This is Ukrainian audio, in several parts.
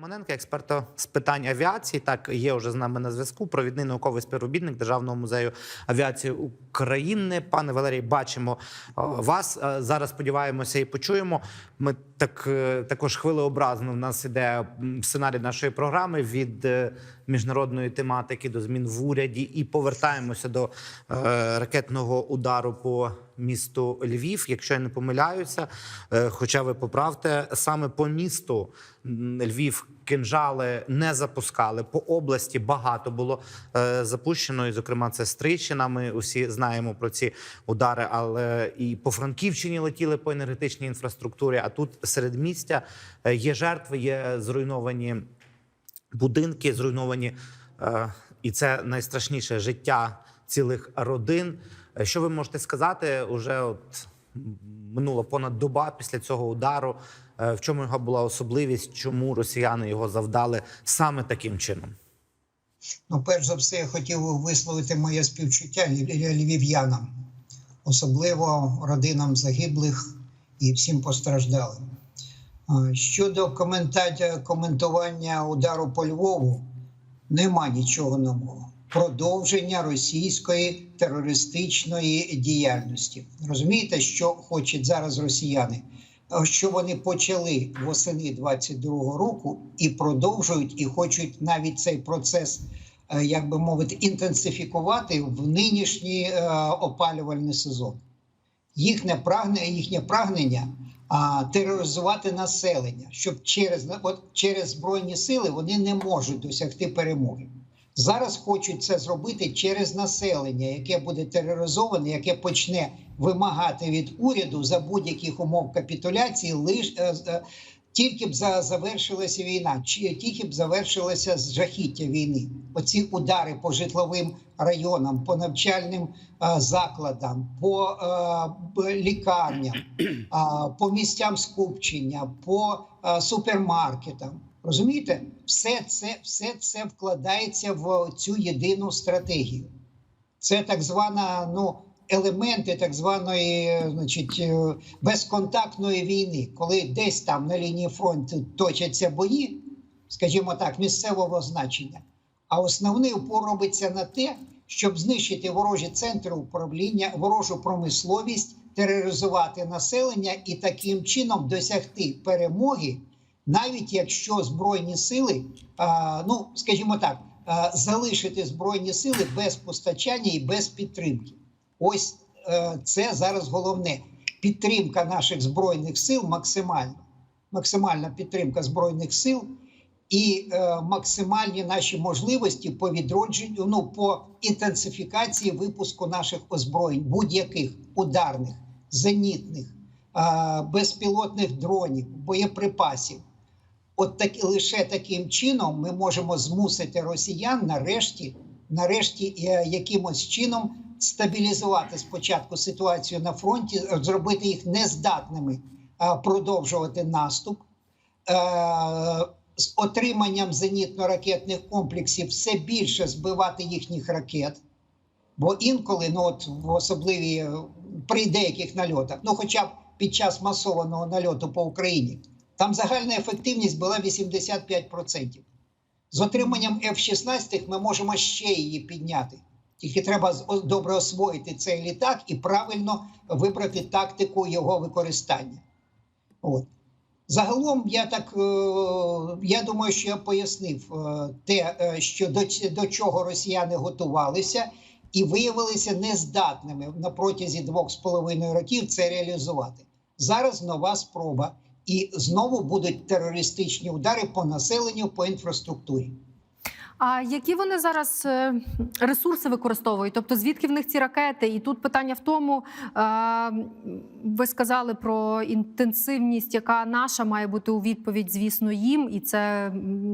Романенко, експерта з питань авіації. Так є вже з нами на зв'язку. Провідний науковий співробітник Державного музею авіації України. Пане Валерій, бачимо е, вас Е, зараз. Сподіваємося і почуємо. Ми так е, також хвилеобразно. В нас іде сценарій нашої програми від міжнародної тематики до змін в уряді і повертаємося до е, ракетного удару по місту Львів. Якщо я не помиляюся, е, хоча ви поправте саме по місту Львів кинжали не запускали. По області багато було е, запущено, і зокрема це Стрийщина. Ми усі знаємо про ці удари, але і по Франківщині летіли по енергетичній інфраструктурі. А тут серед містя є жертви, є зруйновані будинки, зруйновані, е, і це найстрашніше життя цілих родин. Е, Що ви можете сказати? Уже от минула понад доба після цього удару. Е, В чому його була особливість? Чому росіяни його завдали саме таким чином? Ну, перш за все, я хотів висловити моє співчуття львів'янам, особливо родинам загиблих і всім постраждалим. Щодо коментування удару по Львову, нема нічого нового. Продовження російської терористичної діяльності. Розумієте, що хочуть зараз росіяни? Що вони почали восени 22-го року і продовжують, і хочуть навіть цей процес, е, як би мовити, інтенсифікувати в нинішній е, опалювальний сезон. Їхнє прагнення, їхнє прагнення а, тероризувати населення, щоб через от через збройні сили вони не можуть досягти перемоги. Зараз хочуть це зробити через населення, яке буде тероризоване, яке почне вимагати від уряду за будь-яких умов капітуляції, лиш е, е, тільки б завершилася війна, чи тільки б завершилося жахіття війни. Оці удари по житловим районам, по навчальним закладам, по лікарням, по місцям скупчення, по супермаркетам. Розумієте, все це, все це вкладається в цю єдину стратегію. Це так звана ну, елементи так званої значить, е, безконтактної війни, коли десь там на лінії фронту точаться бої, скажімо так, місцевого значення. А основний упор робиться на те, щоб знищити ворожі центри управління, ворожу промисловість, тероризувати населення і таким чином досягти перемоги, навіть якщо збройні сили, ну скажімо так, залишити збройні сили без постачання і без підтримки. Ось е, це зараз головне. Підтримка наших збройних сил максимальна, максимальна підтримка збройних сил і е, максимальні наші можливості по відродженню, ну по інтенсифікації випуску наших озброєнь, будь-яких ударних, зенітних, е, безпілотних дронів, боєприпасів. От так лише таким чином ми можемо змусити росіян нарешті, нарешті, якимось чином стабілізувати спочатку ситуацію на фронті, е, зробити їх нездатними е, продовжувати наступ. Е, З отриманням зенітно-ракетних комплексів все більше збивати їхніх ракет. Бо інколи, ну от в особливі при деяких нальотах, ну хоча б під час масованого нальоту по Україні, там загальна ефективність була 85%. З отриманням F-16 ми можемо ще її підняти. Тільки треба добре освоїти цей літак і правильно вибрати тактику його використання. От. Загалом, я так е, я думаю, що я пояснив е, те, е, що до, до чого росіяни готувалися, і виявилися нездатними на протязі двох з половиною років це реалізувати. Зараз нова спроба, і знову будуть терористичні удари по населенню, по інфраструктурі. А які вони зараз е, ресурси використовують? Тобто, звідки в них ці ракети? І тут питання в тому, е, ви сказали про інтенсивність, яка наша має бути у відповідь, звісно, їм, і це,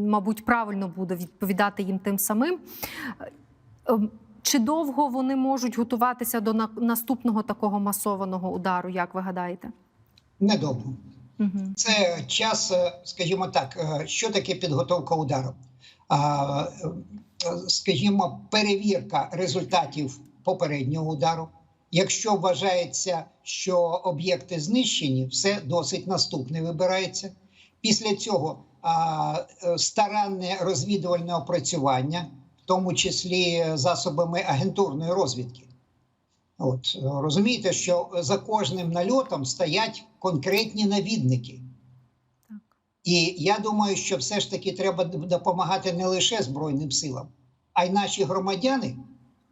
мабуть, правильно буде відповідати їм тим самим. Е, Чи довго вони можуть готуватися до на- наступного такого масованого удару, як ви гадаєте? Недовго. Угу. Це час, скажімо так, що таке підготовка удару? Скажімо, перевірка результатів попереднього удару. Якщо вважається, що об'єкти знищені, все досить наступне вибирається. Після цього е, старанне розвідувальне опрацювання, в тому числі засобами агентурної розвідки. От розумієте, що за кожним нальотом стоять конкретні навідники. І я думаю, що все ж таки треба допомагати не лише Збройним силам, а й наші громадяни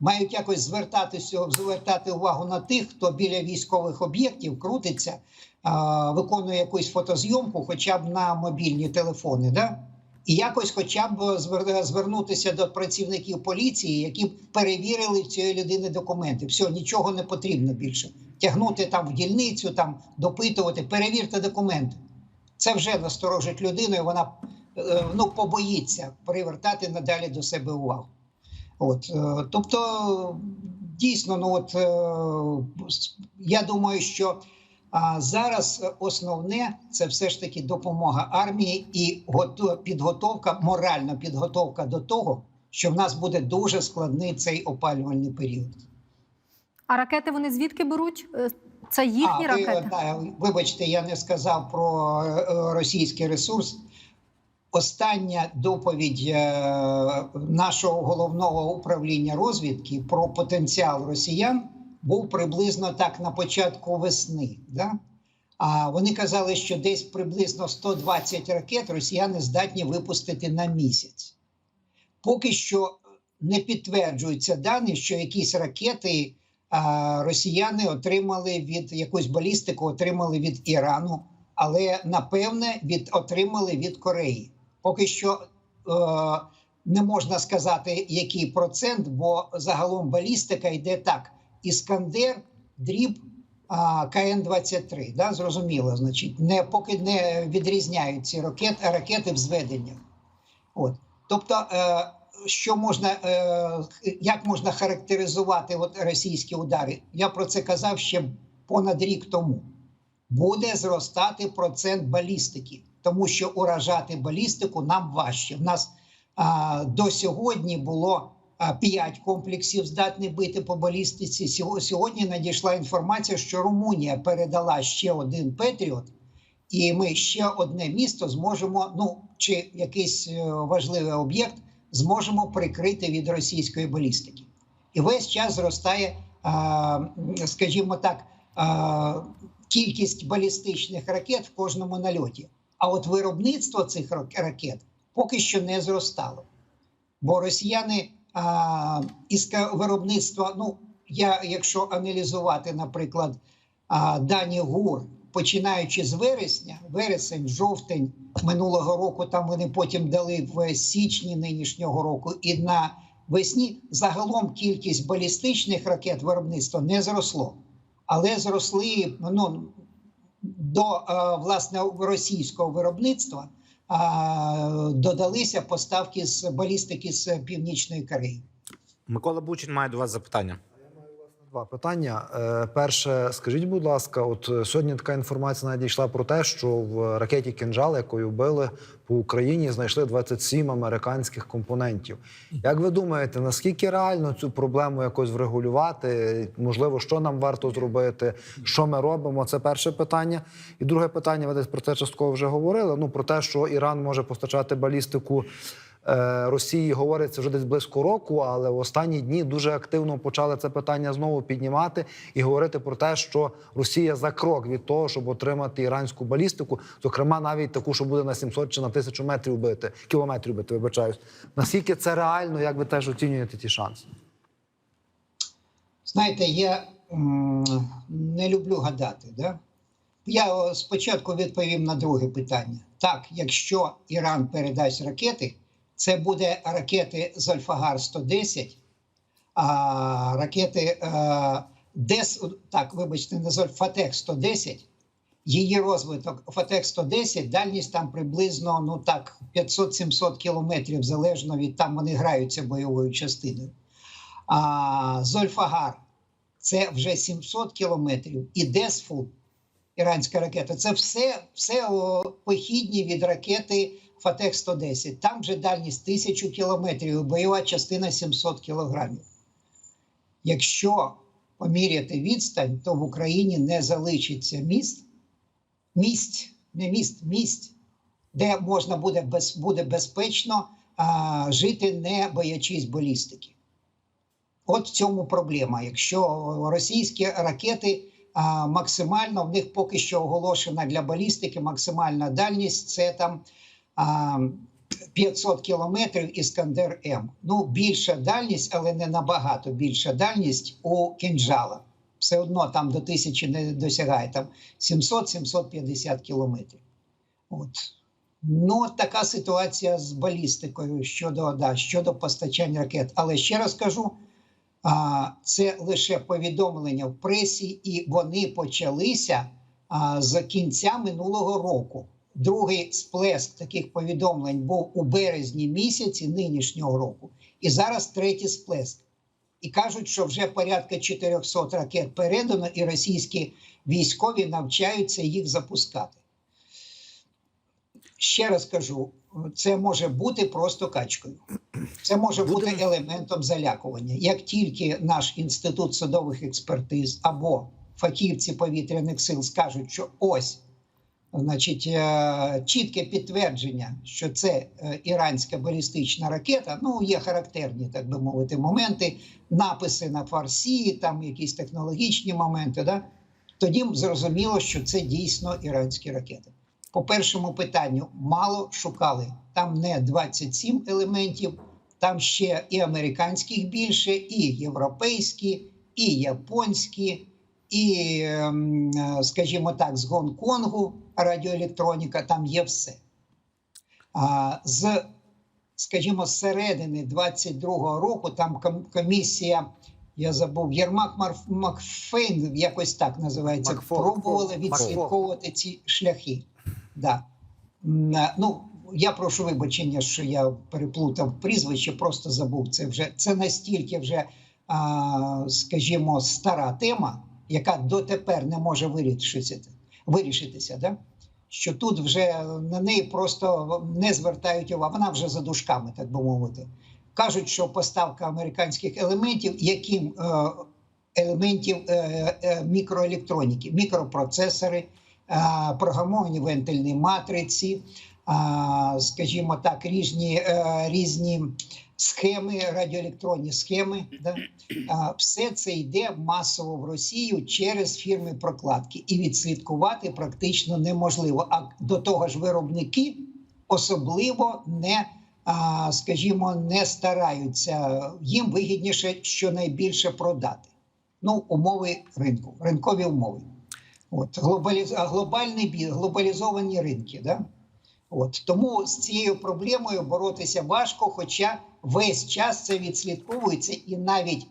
мають якось звертатися, звертати увагу на тих, хто біля військових об'єктів крутиться, виконує якусь фотозйомку, хоча б на мобільні телефони. Да? І якось, хоча б звернутися до працівників поліції, які б перевірили в цієї людини документи. Все, нічого не потрібно більше. Тягнути там в дільницю, там допитувати, перевірте документи. Це вже насторожить людину, і вона е, ну, побоїться привертати надалі до себе увагу. От, е, тобто, дійсно, ну от е, я думаю, що зараз основне це все ж таки допомога армії і підготовка, моральна підготовка до того, що в нас буде дуже складний цей опалювальний період. А ракети вони звідки беруть? Е, Це їхні а, ви, ракети? да, вибачте, я не сказав про е, е, російський ресурс. Остання доповідь е, нашого головного управління розвідки про потенціал росіян був приблизно так на початку весни. Да? А вони казали, що десь приблизно 120 ракет росіяни здатні випустити на місяць. Поки що не підтверджуються дані, що якісь ракети росіяни отримали від якусь балістику, отримали від Ірану, але напевне від отримали від Кореї. Поки що е, не можна сказати, який процент, бо загалом балістика йде так: Іскандер, дріб, а, КН-23. Да, зрозуміло, значить, не поки не відрізняють ці ракет, ракети в зведеннях. От. Тобто, е, що можна, е, як можна характеризувати от російські удари? Я про це казав ще понад рік тому. Буде зростати процент балістики, тому що уражати балістику нам важче. В нас а, до сьогодні було 5 комплексів здатні бити по балістиці. Сьогодні надійшла інформація, що Румунія передала ще один Петріот, і ми ще одне місто зможемо, ну чи якийсь е, важливий об'єкт зможемо прикрити від російської балістики. І весь час зростає, скажімо так, кількість балістичних ракет в кожному нальоті. А от виробництво цих ракет поки що не зростало. Бо росіяни із виробництва, ну я, якщо аналізувати, наприклад, дані ГУР, починаючи з вересня, вересень, жовтень минулого року, там вони потім дали в січні нинішнього року, і на весні загалом кількість балістичних ракет виробництва не зросло, але зросли ну, до е, власне російського виробництва. а, Додалися поставки з балістики з північної Кореї. Микола Бучин має до вас запитання. Два питання. Е, Перше, скажіть, будь ласка, от е, сьогодні така інформація надійшла про те, що в ракеті «Кінжал», якою вбили по Україні, знайшли 27 американських компонентів. Як ви думаєте, наскільки реально цю проблему якось врегулювати? Можливо, що нам варто зробити? Що ми робимо? Це перше питання. І друге питання, ви десь про це частково вже говорили. Ну про те, що Іран може постачати балістику. Е, Росії говориться вже десь близько року, але в останні дні дуже активно почали це питання знову піднімати і говорити про те, що Росія за крок від того, щоб отримати іранську балістику, зокрема навіть таку, що буде на 700 чи на 1000 метрів бити, кілометрів бити, вибачаюсь. Наскільки це реально, як ви теж оцінюєте ті шанси? Знаєте, я не люблю гадати. Да? Я спочатку відповім на друге питання. Так, якщо Іран передасть ракети, це буде ракети Зольфагар 110, а ракети е, ДЕС, так, вибачте, не Зольф, Фатех 110. Її розвиток Фатех 110, дальність там приблизно ну так 500-700 кілометрів, залежно від там вони граються бойовою частиною. А Зольфагар це вже 700 кілометрів, і Десфул, іранська ракета, це все, все похідні від ракети Фатех 110. Там вже дальність 1000 кілометрів, бойова частина 700 кілограмів. Якщо поміряти відстань, то в Україні не залишиться міст, місць, не міст, місць, де можна буде без, буде безпечно а, жити, не боячись балістики. От в цьому проблема. Якщо російські ракети а, максимально в них поки що оголошена для балістики максимальна дальність це там а, 500 кілометрів Іскандер М. Ну, більша дальність, але не набагато більша дальність у кінжала. Все одно там до тисячі не досягає там 700-750 кілометрів. От. Ну, така ситуація з балістикою щодо, да, щодо постачання ракет. Але ще раз кажу, а, це лише повідомлення в пресі, і вони почалися а, з кінця минулого року. Другий сплеск таких повідомлень був у березні місяці нинішнього року, і зараз третій сплеск. І кажуть, що вже порядка 400 ракет передано, і російські військові навчаються їх запускати. Ще раз кажу, це може бути просто качкою. Це може бути елементом залякування. Як тільки наш інститут судових експертиз або фахівці повітряних сил скажуть, що ось, значить, е, чітке підтвердження, що це е, іранська балістична ракета, ну є характерні, так би мовити, моменти, написи на фарсі, там якісь технологічні моменти. Да? Тоді зрозуміло, що це дійсно іранські ракети. По першому питанню мало шукали. Там не 27 елементів, там ще і американських більше, і європейські, і японські, і, ем, е, скажімо так, з Гонконгу радіоелектроніка, там є все. А з, скажімо, з середини 22-го року там комісія, я забув, Єрмак Макфейн, якось так називається, Макфо- пробували Макфо. відслідковувати ці шляхи. Да. Е, Ну, я прошу вибачення, що я переплутав прізвище, просто забув. Це вже це настільки вже, а, скажімо, стара тема, яка дотепер не може вирішитися, вирішитися. Да? Що тут вже на неї просто не звертають увагу. Вона вже за дужками, так би мовити. Кажуть, що поставка американських елементів, яким е, елементів е, е, мікроелектроніки, мікропроцесори, програмовані вентильні матриці, скажімо так, різні, різні схеми, радіоелектронні схеми. Да? Все це йде масово в Росію через фірми прокладки, і відслідкувати практично неможливо. А до того ж, виробники особливо не. Скажімо, не стараються їм вигідніше щонайбільше продати. Ну, умови ринку, ринкові умови. От глобаліз... глобальний глобалізовані ринки. Да? От тому з цією проблемою боротися важко, хоча весь час це відслідковується, і навіть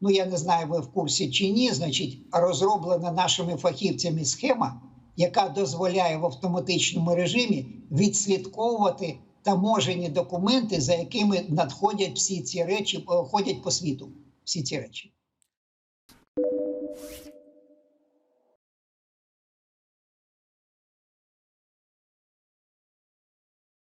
ну я не знаю, ви в курсі чи ні, значить, розроблена нашими фахівцями схема, яка дозволяє в автоматичному режимі відслідковувати таможені документи, за якими надходять всі ці речі, е, ходять по світу. Всі ці речі.